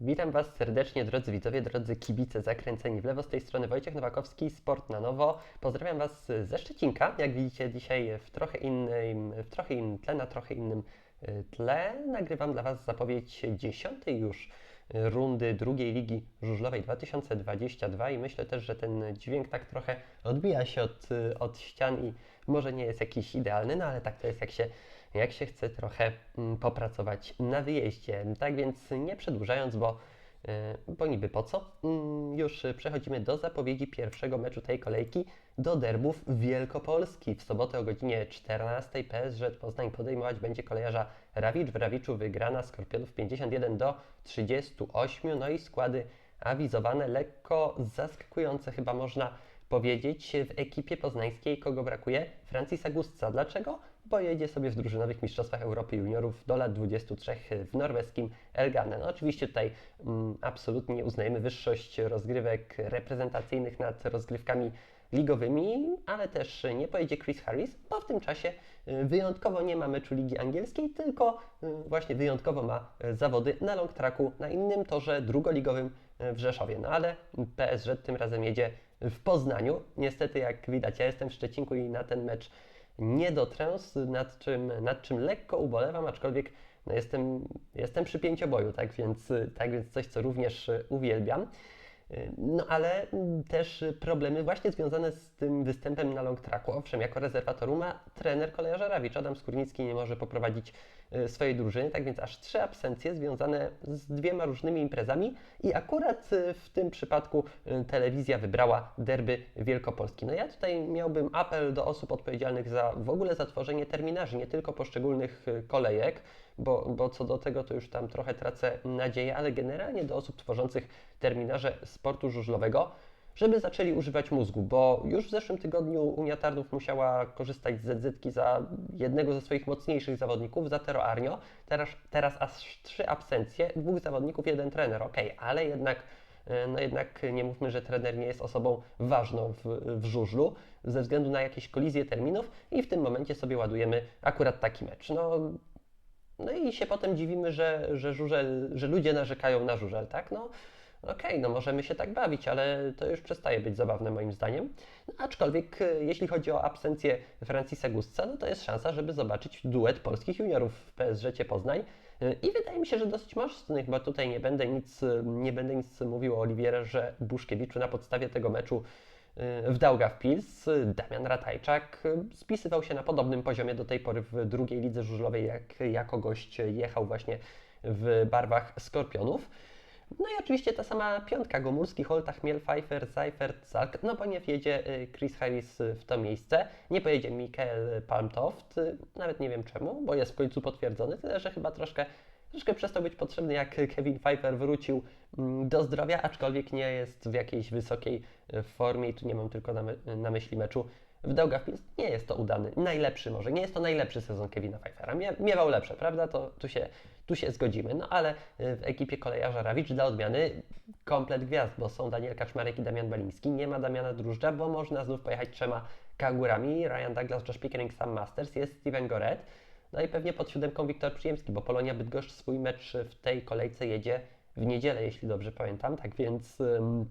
Witam Was serdecznie, drodzy widzowie, drodzy kibice zakręceni w lewo. Z tej strony Wojciech Nowakowski, Sport na Nowo. Pozdrawiam Was ze Szczecinka. Jak widzicie, dzisiaj w trochę innym, w trochę innym tle, na trochę innym y, tle. Nagrywam dla Was zapowiedź dziesiątej już y, rundy drugiej Ligi Żużlowej 2022 i myślę też, że ten dźwięk tak trochę odbija się od, y, od ścian i może nie jest jakiś idealny, no ale tak to jest jak się jak się chce trochę mm, popracować na wyjeździe. Tak więc nie przedłużając, bo, yy, bo niby po co, mm, już przechodzimy do zapowiedzi pierwszego meczu tej kolejki do derbów Wielkopolski. W sobotę o godzinie 14 PSŻ Poznań podejmować będzie kolejarza Rawicz. W Rawiczu wygrana Skorpionów 51 do 38. No i składy awizowane, lekko zaskakujące chyba można powiedzieć. W ekipie poznańskiej kogo brakuje? Francis Agustca. Dlaczego? Bo jedzie sobie w drużynowych Mistrzostwach Europy Juniorów do lat 23 w norweskim Elgane. No oczywiście tutaj mm, absolutnie nie uznajemy wyższość rozgrywek reprezentacyjnych nad rozgrywkami ligowymi, ale też nie pojedzie Chris Harris, bo w tym czasie y, wyjątkowo nie ma meczu Ligi Angielskiej, tylko y, właśnie wyjątkowo ma y, zawody na long tracku na innym torze drugoligowym w Rzeszowie. No ale PSG tym razem jedzie w Poznaniu. Niestety, jak widać, ja jestem w Szczecinku i na ten mecz nie dotrę, nad czym, nad czym lekko ubolewam, aczkolwiek no jestem, jestem przy pięcioboju, tak więc, tak więc coś, co również uwielbiam. No ale też problemy właśnie związane z tym występem na long tracku. Owszem, jako rezerwatoru ma trener kolejarza Rawicz. Adam Skórnicki nie może poprowadzić y, swojej drużyny, tak więc aż trzy absencje związane z dwiema różnymi imprezami i akurat y, w tym przypadku y, telewizja wybrała derby Wielkopolski. No ja tutaj miałbym apel do osób odpowiedzialnych za w ogóle za tworzenie terminarzy, nie tylko poszczególnych kolejek, bo, bo co do tego to już tam trochę tracę nadzieję, ale generalnie do osób tworzących terminarze sportu żużlowego, żeby zaczęli używać mózgu, bo już w zeszłym tygodniu Unia Tarnów musiała korzystać z ZZ za jednego ze swoich mocniejszych zawodników, za Tero Arnio. Teraz, teraz aż trzy absencje, dwóch zawodników, jeden trener. Ok, ale jednak e, no jednak nie mówmy, że trener nie jest osobą ważną w, w żużlu ze względu na jakieś kolizje terminów i w tym momencie sobie ładujemy akurat taki mecz. No, no i się potem dziwimy, że, że, żużel, że ludzie narzekają na żużel, tak? No, okej, okay, no możemy się tak bawić, ale to już przestaje być zabawne moim zdaniem. No, aczkolwiek e, jeśli chodzi o absencję Francisa Gustca, no to jest szansa, żeby zobaczyć duet polskich juniorów w PSG Poznań. E, I wydaje mi się, że dosyć mocnych, bo tutaj nie będę nic, nie będę nic mówił o Oliwierze Buszkiewiczu na podstawie tego meczu w Daugavpils Damian Ratajczak spisywał się na podobnym poziomie do tej pory w drugiej lidze żużlowej, jak jako gość jechał właśnie w barwach Skorpionów. No i oczywiście ta sama piątka, Gomurski, Holta, Chmiel, Pfeiffer, Seifert, Zalk, no bo nie wjedzie y, Chris Harris w to miejsce, nie pojedzie Mikael Palmtoft, nawet nie wiem czemu, bo jest w końcu potwierdzony, tyle że chyba troszkę troszkę przestał być potrzebny, jak Kevin Pfeiffer wrócił mm, do zdrowia, aczkolwiek nie jest w jakiejś wysokiej e, formie i tu nie mam tylko na, my, na myśli meczu w Daugavpils. Nie jest to udany, najlepszy może, nie jest to najlepszy sezon Kevina Pfeiffera. Mie, miewał lepsze, prawda? To tu się, tu się zgodzimy. No ale e, w ekipie kolejarza Rawicz dla odmiany komplet gwiazd, bo są Daniel Kaczmarek i Damian Baliński. Nie ma Damiana Drużdża, bo można znów pojechać trzema kagurami. Ryan Douglas, Josh Pickering, Sam Masters, jest Steven Goret. No i pewnie pod siódemką Wiktor Przyjemski, bo Polonia Bydgoszcz swój mecz w tej kolejce jedzie w niedzielę, jeśli dobrze pamiętam. Tak więc,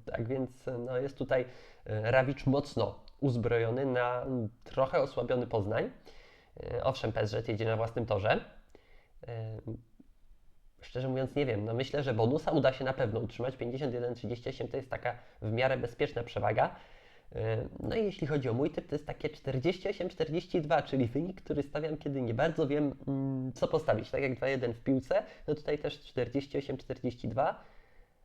tak więc no jest tutaj e, Rawicz mocno uzbrojony na trochę osłabiony Poznań. E, owszem, PSG jedzie na własnym torze. E, szczerze mówiąc nie wiem, no myślę, że bonusa uda się na pewno utrzymać. 51-38 to jest taka w miarę bezpieczna przewaga. No i jeśli chodzi o mój typ, to jest takie 48-42, czyli wynik, który stawiam, kiedy nie bardzo wiem, mm, co postawić. Tak jak 2-1 w piłce, no tutaj też 48-42.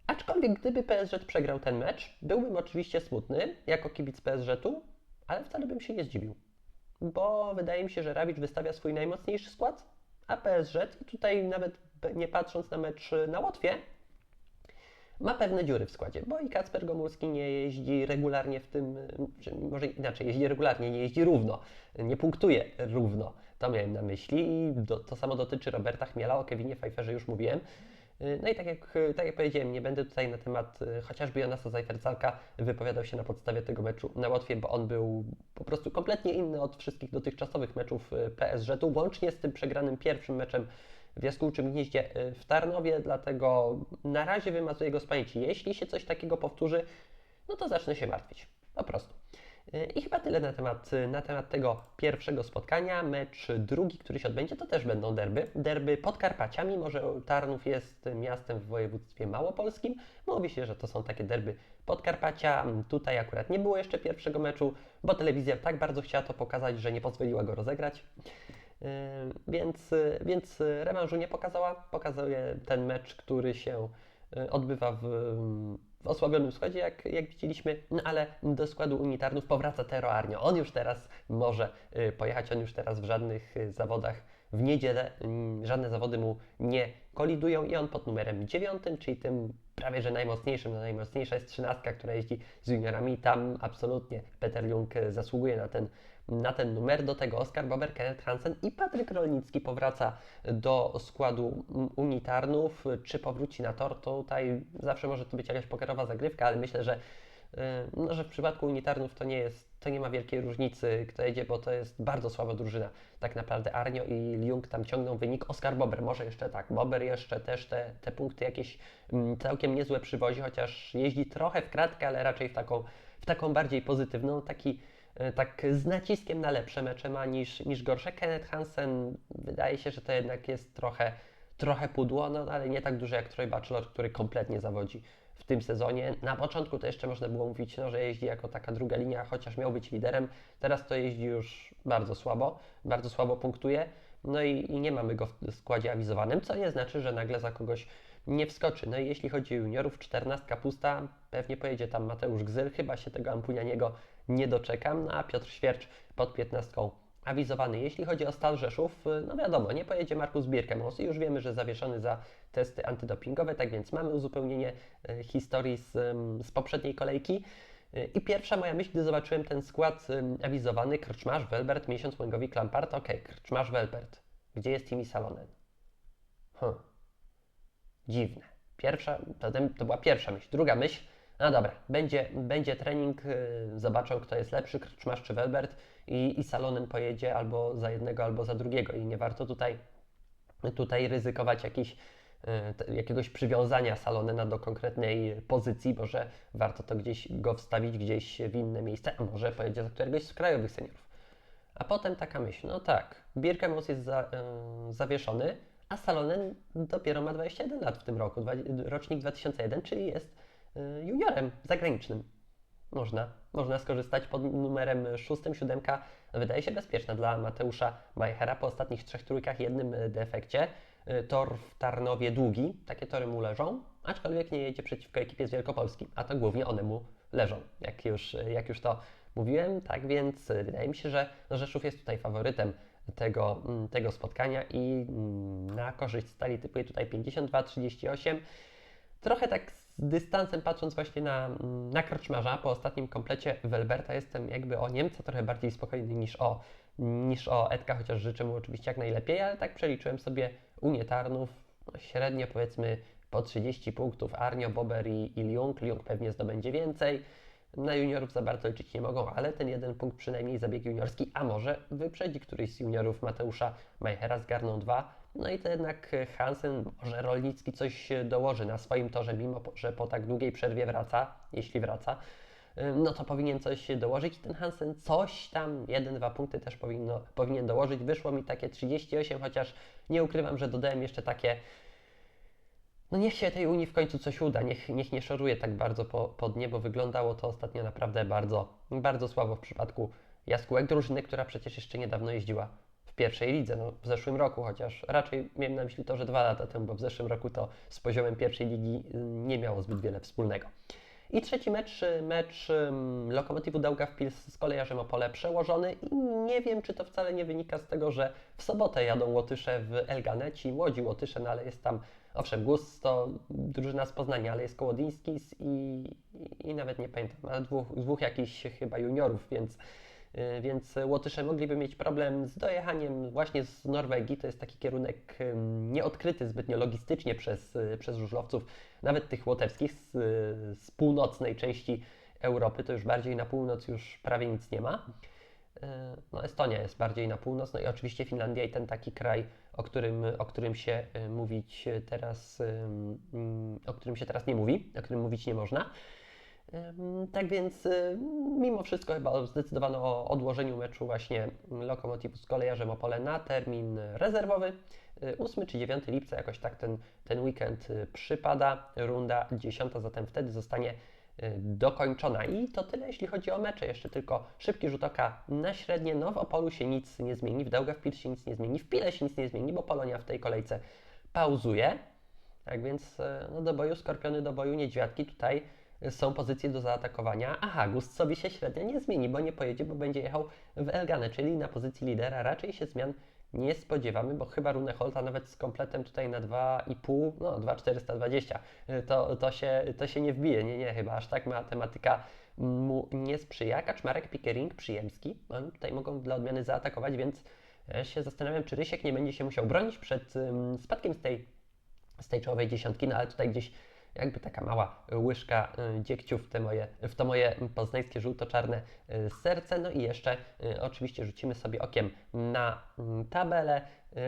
Aczkolwiek gdyby PSG przegrał ten mecz, byłbym oczywiście smutny jako kibic PSG-u, ale wcale bym się nie zdziwił. Bo wydaje mi się, że Rawicz wystawia swój najmocniejszy skład, a PSG, i tutaj nawet nie patrząc na mecz na Łotwie, ma pewne dziury w składzie, bo i Kacper Gomulski nie jeździ regularnie w tym, może inaczej, jeździ regularnie, nie jeździ równo, nie punktuje równo. To miałem na myśli i do, to samo dotyczy Roberta Chmiela, o Kevinie Pfeifferze już mówiłem. No i tak jak, tak jak powiedziałem, nie będę tutaj na temat chociażby Jonasa Zajfercalka wypowiadał się na podstawie tego meczu na Łotwie, bo on był po prostu kompletnie inny od wszystkich dotychczasowych meczów PSG-u, łącznie z tym przegranym pierwszym meczem w Jaskółczym Gnieździe y, w Tarnowie, dlatego na razie wymazuję go z pamięci. Jeśli się coś takiego powtórzy, no to zacznę się martwić. Po prostu. Y, I chyba tyle na temat, na temat tego pierwszego spotkania. Mecz drugi, który się odbędzie, to też będą derby. Derby Podkarpacia, mimo że Tarnów jest miastem w województwie małopolskim. Mówi się, że to są takie derby Podkarpacia. Tutaj akurat nie było jeszcze pierwszego meczu, bo telewizja tak bardzo chciała to pokazać, że nie pozwoliła go rozegrać. Yy, Więc, więc rewanżu nie pokazała. Pokazuje ten mecz, który się yy, odbywa w, w osłabionym składzie, jak, jak widzieliśmy, no ale do składu unitarnów powraca Tero Arnio. On już teraz może pojechać, on już teraz w żadnych zawodach w niedzielę, yy, żadne zawody mu nie kolidują i on pod numerem dziewiątym, czyli tym prawie że najmocniejszym, no najmocniejsza jest trzynastka, która jeździ z juniorami, tam absolutnie Peter Jung yy, zasługuje na ten na ten numer. Do tego Oskar Bober, Kenneth Hansen i Patryk Rolnicki powraca do składu unitarnów. Czy powróci na tor, to tutaj zawsze może to być jakaś pokerowa zagrywka, ale myślę, że, yy, no, że w przypadku unitarnów to nie jest, to nie ma wielkiej różnicy, kto jedzie, bo to jest bardzo słaba drużyna. Tak naprawdę Arnio i Jung tam ciągną wynik. Oskar Bober może jeszcze tak. Bober jeszcze też te, te punkty jakieś mm, całkiem niezłe przywozi, chociaż jeździ trochę w kratkę, ale raczej w taką, w taką bardziej pozytywną. Taki tak z naciskiem na lepsze mecze ma niż, niż gorsze. Kenneth Hansen wydaje się, że to jednak jest trochę, trochę pudło, no ale nie tak duże jak Troy Bachelor, który kompletnie zawodzi w tym sezonie. Na początku to jeszcze można było mówić, no, że jeździ jako taka druga linia, chociaż miał być liderem. Teraz to jeździ już bardzo słabo, bardzo słabo punktuje. No i, i nie mamy go w składzie awizowanym, co nie znaczy, że nagle za kogoś nie wskoczy. No i jeśli chodzi o juniorów, 14 pusta, pewnie pojedzie tam Mateusz Gzyl, chyba się tego Ampunianiego nie doczekam, no a Piotr Świercz pod 15 awizowany. Jeśli chodzi o Stal Rzeszów, no wiadomo, nie pojedzie Markus Birkemos i już wiemy, że zawieszony za testy antydopingowe, tak więc mamy uzupełnienie e, historii z, z poprzedniej kolejki. E, I pierwsza moja myśl, gdy zobaczyłem ten skład awizowany, Krczmarz, Welbert, Miesiąc, Łęgowik, Lampart, ok, Krczmarz, Welbert. Gdzie jest Timi Salonen? Hm. Dziwne. Pierwsza, to, to była pierwsza myśl. Druga myśl, no dobra, będzie, będzie trening, yy, zobaczą kto jest lepszy, Krczmarz czy Welbert i, i Salonen pojedzie albo za jednego, albo za drugiego i nie warto tutaj, tutaj ryzykować yy, jakiegoś przywiązania Salonena do konkretnej pozycji, bo że warto to gdzieś go wstawić gdzieś w inne miejsce, a może pojedzie za któregoś z krajowych seniorów. A potem taka myśl, no tak, Birkemus jest za, yy, zawieszony, a Salonen dopiero ma 21 lat w tym roku, rocznik 2001, czyli jest y, juniorem zagranicznym. Można, można skorzystać pod numerem 6, 7. Wydaje się bezpieczna dla Mateusza Majchera po ostatnich trzech trójkach, jednym y, defekcie. Y, tor w Tarnowie długi, takie tory mu leżą, aczkolwiek nie jedzie przeciwko ekipie z Wielkopolski, a to głównie one mu leżą, jak już, jak już to mówiłem. Tak więc wydaje mi się, że Rzeszów jest tutaj faworytem tego, mm, tego spotkania i mm, na korzyść stali typuje tutaj 52-38. Trochę tak z dystansem patrząc właśnie na, mm, na Kroczmarza po ostatnim komplecie Welberta jestem jakby o Niemca trochę bardziej spokojny niż o, niż o Edka, chociaż życzę mu oczywiście jak najlepiej, ale tak przeliczyłem sobie Unię Tarnów, no średnio powiedzmy po 30 punktów Arnio, Bober i, i Liung. Pewnie zdobędzie więcej. Na juniorów za bardzo liczyć nie mogą, ale ten jeden punkt przynajmniej zabieg juniorski, a może wyprzedzi któryś z juniorów Mateusza Majchera, zgarną dwa. No i to jednak Hansen, może Rolnicki coś dołoży na swoim torze, mimo że po tak długiej przerwie wraca, jeśli wraca, no to powinien coś dołożyć. Ten Hansen coś tam, jeden, dwa punkty też powinno, powinien dołożyć. Wyszło mi takie 38, chociaż nie ukrywam, że dodałem jeszcze takie no niech się tej Unii w końcu coś uda, niech, niech nie szoruje tak bardzo po, po dnie, bo wyglądało to ostatnio naprawdę bardzo, bardzo słabo w przypadku Jaskółek, drużyny, która przecież jeszcze niedawno jeździła pierwszej lidze, no w zeszłym roku, chociaż raczej miałem na myśli to, że dwa lata temu, bo w zeszłym roku to z poziomem pierwszej ligi nie miało zbyt wiele wspólnego. I trzeci mecz, mecz um, Lokomotywu Daugavpils z kolejarzem Opole przełożony i nie wiem, czy to wcale nie wynika z tego, że w sobotę jadą Łotysze w Elgane, ci młodzi Łotysze, no ale jest tam Owszem, GUS to drużyna z Poznania, ale jest Kołodyńskis i, i, i nawet nie pamiętam, ale dwóch, dwóch jakichś chyba juniorów, więc, więc Łotysze mogliby mieć problem z dojechaniem właśnie z Norwegii. To jest taki kierunek nieodkryty zbytnio logistycznie przez, yy, przez żużlowców, nawet tych łotewskich z, z północnej części Europy, to już bardziej na północ już prawie nic nie ma. E, No, Estonia jest bardziej na północ, no i oczywiście Finlandia i ten taki kraj, o którym, o którym się e, mówić teraz, mm, o którym się teraz nie mówi, o którym mówić nie można. Tak więc e, mimo wszystko chyba zdecydowano o odłożeniu meczu właśnie Lokomotivu z Kolejarzem Opole na termin rezerwowy. E, 8 czy 9 lipca jakoś tak ten, ten weekend e, przypada. Runda 10 zatem wtedy zostanie dokończona. I to tyle, jeśli chodzi o mecze. Jeszcze tylko szybki rzut oka na średnie. No w Opolu się nic nie zmieni, w Daugavpils się nic nie zmieni, w Pile się nic nie zmieni, bo Polonia w tej kolejce pauzuje. Tak więc no, do boju Skorpiony, do boju Niedźwiadki tutaj są pozycje do zaatakowania. Aha, Gust sobie się średnia nie zmieni, bo nie pojedzie, bo będzie jechał w Elgane, czyli na pozycji lidera. Raczej się zmian nie spodziewamy, bo chyba Rune Holta nawet z kompletem tutaj na 2,5, no 2,420, e, to, to, się, to się nie wbije. Nie, nie, chyba aż tak matematyka mu nie sprzyja. Kaczmarek, Pickering, Przyjemski, oni tutaj mogą dla odmiany zaatakować, więc ja się zastanawiam, czy Rysiek nie będzie się musiał bronić przed spadkiem z tej z tej czołowej dziesiątki, no ale tutaj gdzieś jakby taka mała łyżka y, dziegciu w, te moje, w to moje poznańskie żółto-czarne y, serce. No i jeszcze y, oczywiście rzucimy sobie okiem na mm, tabelę.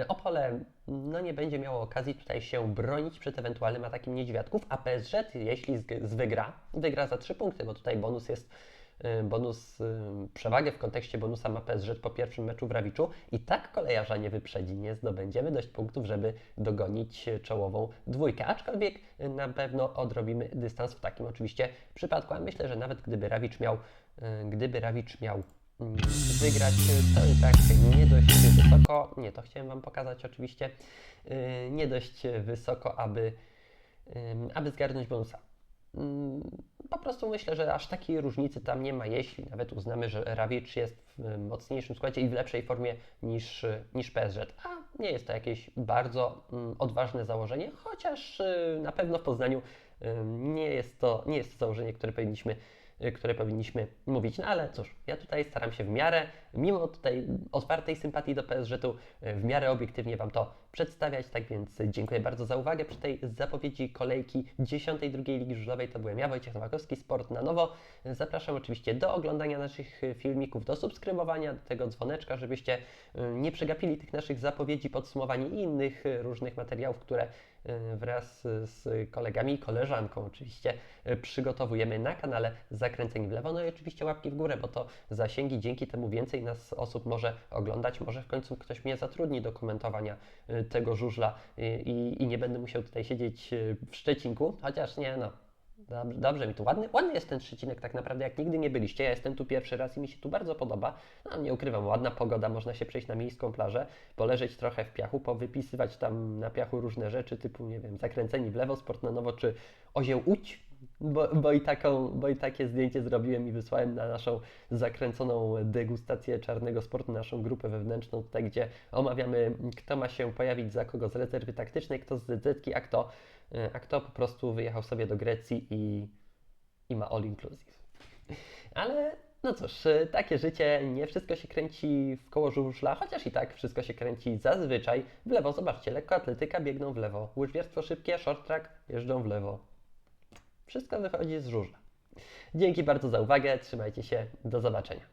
Opole no nie będzie miało okazji tutaj się bronić przed ewentualnym atakiem niedźwiadków, a PSG jeśli z, wygra, wygra za 3 punkty, bo tutaj bonus jest bonus, y, przewagę w kontekście bonusa ma PSG po pierwszym meczu w Rawiczu. I tak kolejarza nie wyprzedzi, nie zdobędziemy dość punktów, żeby dogonić y, czołową dwójkę, aczkolwiek y, na pewno odrobimy dystans w takim oczywiście przypadku, a myślę, że nawet gdyby Rawicz miał, y, gdyby Rawicz miał mm, wygrać, y, to i tak nie dość wysoko, nie, to chciałem Wam pokazać oczywiście, y, nie dość wysoko, aby, aby zgarnąć bonusa. Mm, Po prostu myślę, że aż takiej różnicy tam nie ma, jeśli nawet uznamy, że Rawicz jest w mocniejszym składzie i w lepszej formie niż, niż PSG. A nie jest to jakieś bardzo mm, odważne założenie, chociaż y, na pewno w Poznaniu y, nie jest to, nie jest to założenie, które powinniśmy które powinniśmy mówić. No ale cóż, ja tutaj staram się w miarę, mimo tutaj otwartej sympatii do PSG-u, y, w miarę obiektywnie Wam to przedstawiać. Tak więc dziękuję bardzo za uwagę przy tej zapowiedzi kolejki 10. drugiej Ligi Żużlowej. To byłem ja, Wojciech Nowakowski, Sport na Nowo. Zapraszam oczywiście do oglądania naszych y, filmików, do subskrybowania, tego dzwoneczka, żebyście y, nie przegapili tych naszych zapowiedzi, podsumowań i innych y, różnych materiałów, które y, wraz y, z kolegami i koleżanką oczywiście y, przygotowujemy na kanale Zakręceni w lewo. No i oczywiście łapki w górę, bo to zasięgi, dzięki temu więcej nas osób może oglądać. Może w końcu ktoś mnie zatrudni do komentowania y, tego żużla i, i nie będę musiał tutaj siedzieć w Szczecinku, chociaż nie no. Dobrze, dobrze mi tu ładny, ładny jest ten Szczecinek tak naprawdę, jak nigdy nie byliście. Ja jestem tu pierwszy raz i mi się tu bardzo podoba. No nie ukrywam, ładna pogoda, można się przejść na miejską plażę, poleżeć trochę w piachu, powypisywać tam na piachu różne rzeczy typu, nie wiem, zakręceni w lewo, sport na nowo, czy ozieł łódź, bo, bo, i taką, bo i takie zdjęcie zrobiłem i wysłałem na naszą zakręconą degustację czarnego sportu, naszą grupę wewnętrzną, tutaj gdzie omawiamy, kto ma się pojawić za kogo z rezerwy taktycznej, kto z ZZ, a kto, a kto po prostu wyjechał sobie do Grecji i, i ma all inclusive. Ale no cóż, y, takie życie, nie wszystko się kręci w koło żużla, chociaż i tak wszystko się kręci zazwyczaj w lewo. Zobaczcie, lekkoatletyka biegną w lewo, łyżwiarstwo szybkie, short track jeżdżą w lewo. Wszystko wychodzi z żużla. Dzięki bardzo za uwagę, trzymajcie się, do zobaczenia.